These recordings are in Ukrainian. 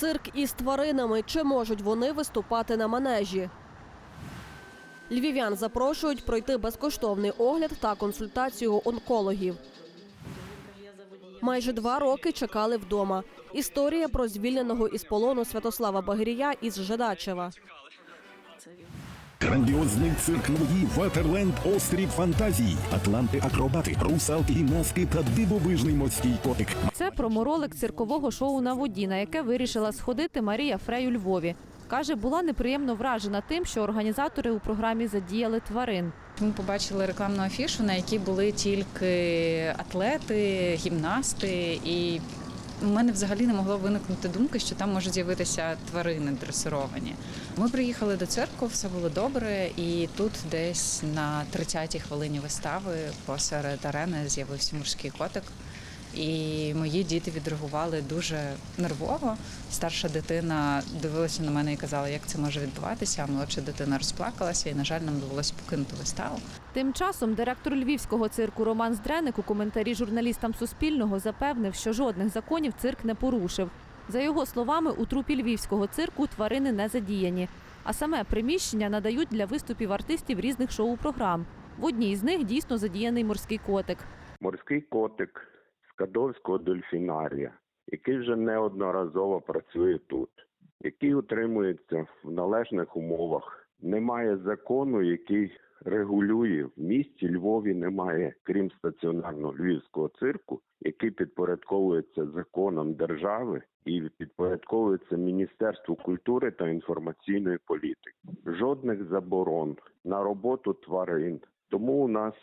Цирк із тваринами. Чи можуть вони виступати на манежі? Львів'ян запрошують пройти безкоштовний огляд та консультацію онкологів. Майже два роки чекали вдома. Історія про звільненого із полону Святослава Багрія із Жидачева. Грандіозний цирк на воді Ватерленд Острів фантазій, Атланти акробати, русалки гімнастки та дивовижний морський котик. Це проморолик циркового шоу на воді, на яке вирішила сходити Марія Фрей у Львові. Каже, була неприємно вражена тим, що організатори у програмі задіяли тварин. Ми побачили рекламну афішу, на якій були тільки атлети, гімнасти, і у мене взагалі не могло виникнути думки, що там можуть з'явитися тварини дресировані. Ми приїхали до церкви, все було добре, і тут десь на 30-й хвилині вистави посеред арени з'явився морський котик. І мої діти відреагували дуже нервово. Старша дитина дивилася на мене і казала, як це може відбуватися. А молодша дитина розплакалася, і на жаль, нам довелося покинути виставу. Тим часом директор львівського цирку Роман Здреник у коментарі журналістам Суспільного запевнив, що жодних законів цирк не порушив. За його словами, у трупі львівського цирку тварини не задіяні, а саме приміщення надають для виступів артистів різних шоу-програм. В одній з них дійсно задіяний морський котик. морський котик Кадовського дельфінарія, який вже неодноразово працює тут, який утримується в належних умовах. Немає закону, який регулює в місті Львові. Немає, крім стаціонарного львівського цирку, який підпорядковується законом держави і підпорядковується Міністерству культури та інформаційної політики. Жодних заборон на роботу тварин. Тому у нас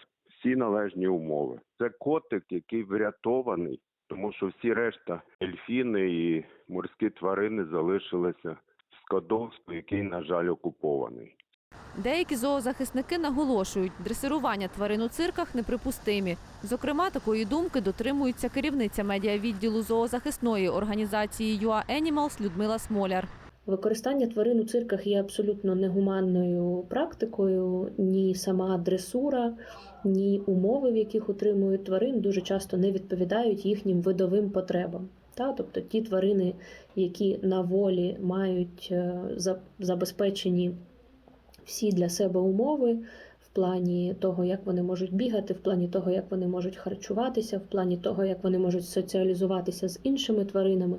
всі належні умови. Це котик, який врятований, тому що всі решта ельфіни і морські тварини залишилися в Скадовську, який, на жаль, окупований. Деякі зоозахисники наголошують, дресирування тварин у цирках неприпустимі. Зокрема, такої думки дотримується керівниця медіавідділу зоозахисної організації UA Animals Людмила Смоляр. Використання тварин у цирках є абсолютно негуманною практикою. Ні сама дресура, ні умови, в яких утримують тварин, дуже часто не відповідають їхнім видовим потребам. Та, тобто ті тварини, які на волі мають е, забезпечені всі для себе умови в плані того, як вони можуть бігати, в плані того, як вони можуть харчуватися, в плані того, як вони можуть соціалізуватися з іншими тваринами.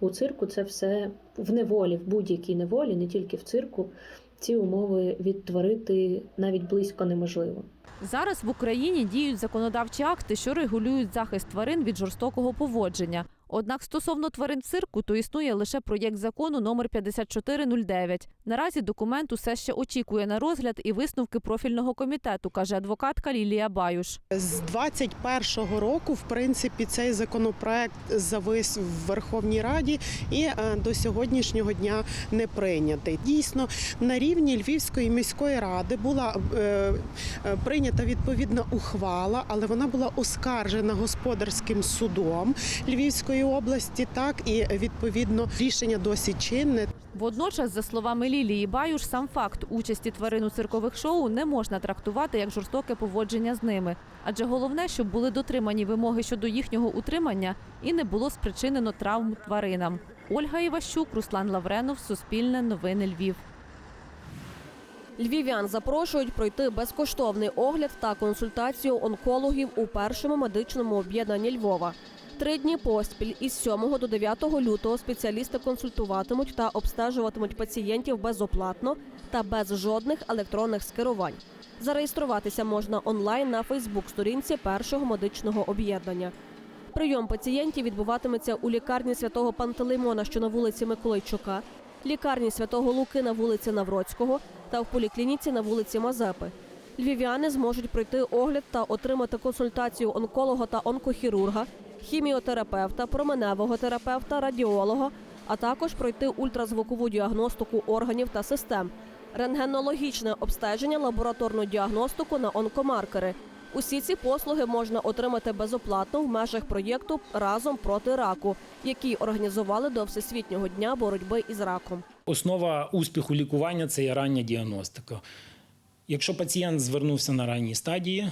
У цирку це все в неволі, в будь-якій неволі, не тільки в цирку. Ці умови відтворити навіть близько неможливо. Зараз в Україні діють законодавчі акти, що регулюють захист тварин від жорстокого поводження. Однак стосовно тварин цирку, то існує лише проєкт закону номер 5409. Наразі документ усе ще очікує на розгляд і висновки профільного комітету, каже адвокатка Лілія Баюш. З 21-го року, в принципі, цей законопроект завис в Верховній Раді і е, до сьогоднішнього дня не прийнятий. Дійсно, на рівні Львівської міської ради була е, е, прийнята відповідна ухвала, але вона була оскаржена господарським судом Львівської області. Так і відповідно рішення досі чинне. Водночас, за словами Лілії Баюш, сам факт участі тварин у циркових шоу не можна трактувати як жорстоке поводження з ними. Адже головне, щоб були дотримані вимоги щодо їхнього утримання і не було спричинено травм тваринам. Ольга Іващук, Руслан Лавренов, Суспільне новини Львів. Львів'ян запрошують пройти безкоштовний огляд та консультацію онкологів у першому медичному об'єднанні Львова. Три дні поспіль із 7 до 9 лютого спеціалісти консультуватимуть та обстежуватимуть пацієнтів безоплатно та без жодних електронних скерувань. Зареєструватися можна онлайн на Фейсбук-сторінці першого медичного об'єднання. Прийом пацієнтів відбуватиметься у лікарні святого Пантелеймона, що на вулиці Миколайчука, лікарні святого Луки на вулиці Навроцького та в поліклініці на вулиці Мазепи. Львів'яни зможуть пройти огляд та отримати консультацію онколога та онкохірурга, хіміотерапевта, променевого терапевта, радіолога, а також пройти ультразвукову діагностику органів та систем, рентгенологічне обстеження, лабораторну діагностику на онкомаркери. Усі ці послуги можна отримати безоплатно в межах проєкту Разом проти раку, який організували до Всесвітнього дня боротьби із раком. Основа успіху лікування це є рання діагностика. Якщо пацієнт звернувся на ранній стадії,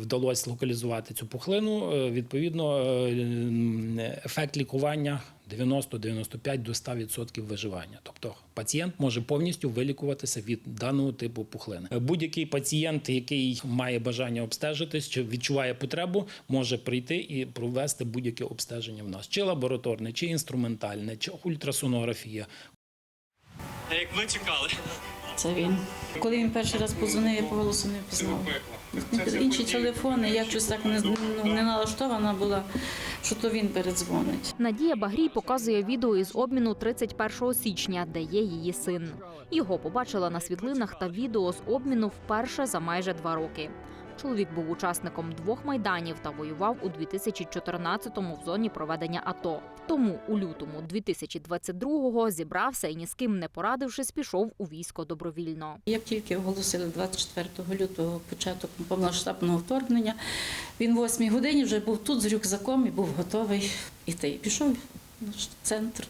вдалося локалізувати цю пухлину, е, відповідно, е, ефект лікування 90-95 до 100% виживання. Тобто пацієнт може повністю вилікуватися від даного типу пухлини. Е, Будь-який пацієнт, який має бажання обстежитись чи відчуває потребу, може прийти і провести будь-яке обстеження в нас, чи лабораторне, чи інструментальне, чи ультрасонографія, Як ми чекали. Це він. Коли він перший раз подзвонив, я по голосу не впізнала. Інші телефони, я щось так не, ну, не налаштована була, що то він передзвонить. Надія Багрій показує відео із обміну 31 січня, де є її син. Його побачила на світлинах та відео з обміну вперше за майже два роки. Чоловік був учасником двох майданів та воював у 2014-му в зоні проведення АТО. Тому у лютому 2022-го зібрався і ні з ким не порадившись, пішов у військо добровільно. Як тільки оголосили 24 лютого початок повномасштабного вторгнення, він в 8 годині вже був тут з рюкзаком і був готовий. І пішов в наш центр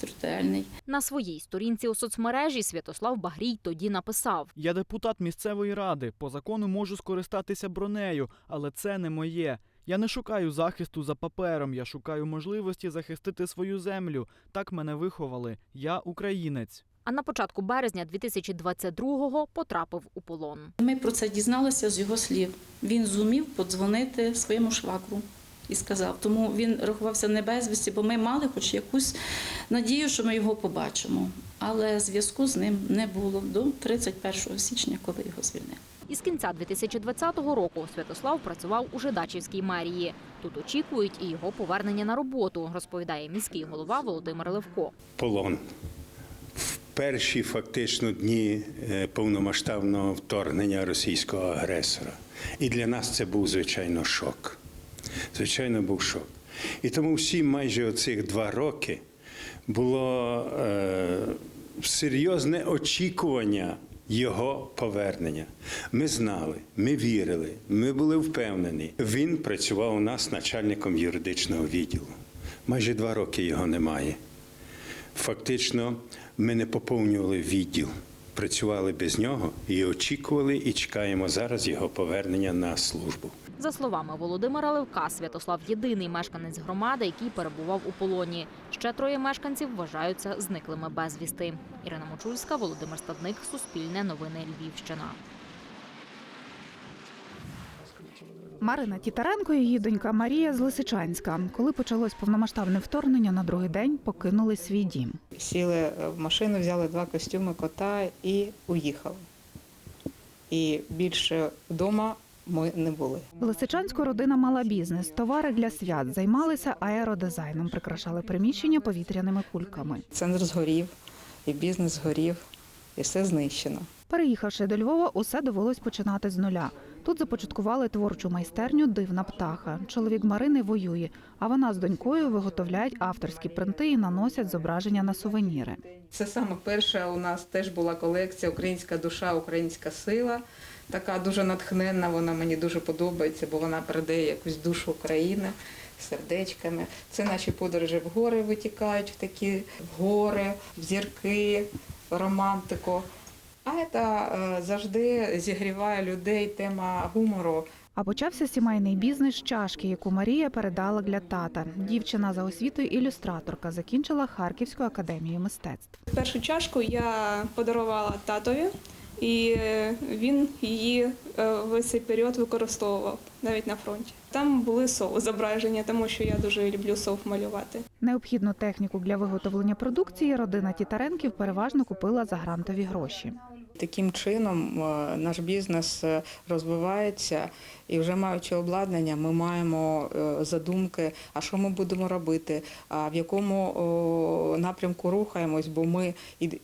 територіальний. На своїй сторінці у соцмережі Святослав Багрій тоді написав: Я депутат місцевої ради. По закону можу скористатися бронею, але це не моє. Я не шукаю захисту за папером, я шукаю можливості захистити свою землю. Так мене виховали. Я українець. а на початку березня 2022-го потрапив у полон. Ми про це дізналися з його слів. Він зумів подзвонити своєму швагру і сказав. Тому він рахувався не безвісті, бо ми мали хоч якусь надію, що ми його побачимо. Але зв'язку з ним не було до 31 січня, коли його звільнили. Із кінця 2020 року Святослав працював у Жидачівській мерії. Тут очікують і його повернення на роботу, розповідає міський голова Володимир Левко. полон. В перші фактично дні е, повномасштабного вторгнення російського агресора. І для нас це був звичайно шок. Звичайно, був шок. І тому всі майже оцих два роки було е, серйозне очікування його повернення. Ми знали, ми вірили, ми були впевнені. Він працював у нас начальником юридичного відділу. Майже два роки його немає. Фактично, ми не поповнювали відділ, працювали без нього і очікували, і чекаємо зараз його повернення на службу. За словами Володимира Левка, Святослав єдиний мешканець громади, який перебував у полоні. Ще троє мешканців вважаються зниклими безвісти. Ірина Мочульська, Володимир Стадник, Суспільне новини Львівщина. Марина Тітаренко і її донька Марія з Лисичанська. Коли почалось повномасштабне вторгнення, на другий день покинули свій дім. Сіли в машину, взяли два костюми кота і уїхали. І більше вдома ми не були. В Лисичанську родина мала бізнес, товари для свят, займалися аеродизайном, прикрашали приміщення повітряними кульками. Центр згорів, і бізнес згорів, і все знищено. Переїхавши до Львова, усе довелось починати з нуля. Тут започаткували творчу майстерню Дивна птаха. Чоловік Марини воює, а вона з донькою виготовляють авторські принти і наносять зображення на сувеніри. Це саме перша у нас теж була колекція Українська душа, українська сила. Така дуже натхненна, вона мені дуже подобається, бо вона передає якусь душу України сердечками. Це наші подорожі в гори витікають в такі гори, в зірки, романтику. А це е, завжди зігріває людей тема гумору. А почався сімейний бізнес з чашки, яку Марія передала для тата. Дівчина за освітою ілюстраторка закінчила Харківську академію мистецтв. Першу чашку я подарувала татові, і він її е, весь цей період використовував навіть на фронті. Там були сов зображення, тому що я дуже люблю сов малювати. Необхідну техніку для виготовлення продукції родина Тітаренків переважно купила за грантові гроші. Таким чином е, наш бізнес е, розвивається, і вже маючи обладнання, ми маємо е, задумки, а що ми будемо робити, а в якому напрямку рухаємось, бо ми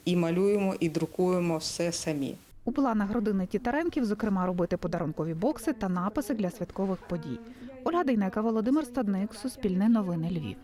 і, малюємо, і друкуємо все самі. У планах родини Тітаренків, зокрема, робити подарункові бокси та написи для святкових подій. Ольга Дейнека, Володимир Стадник, Суспільне новини Львів.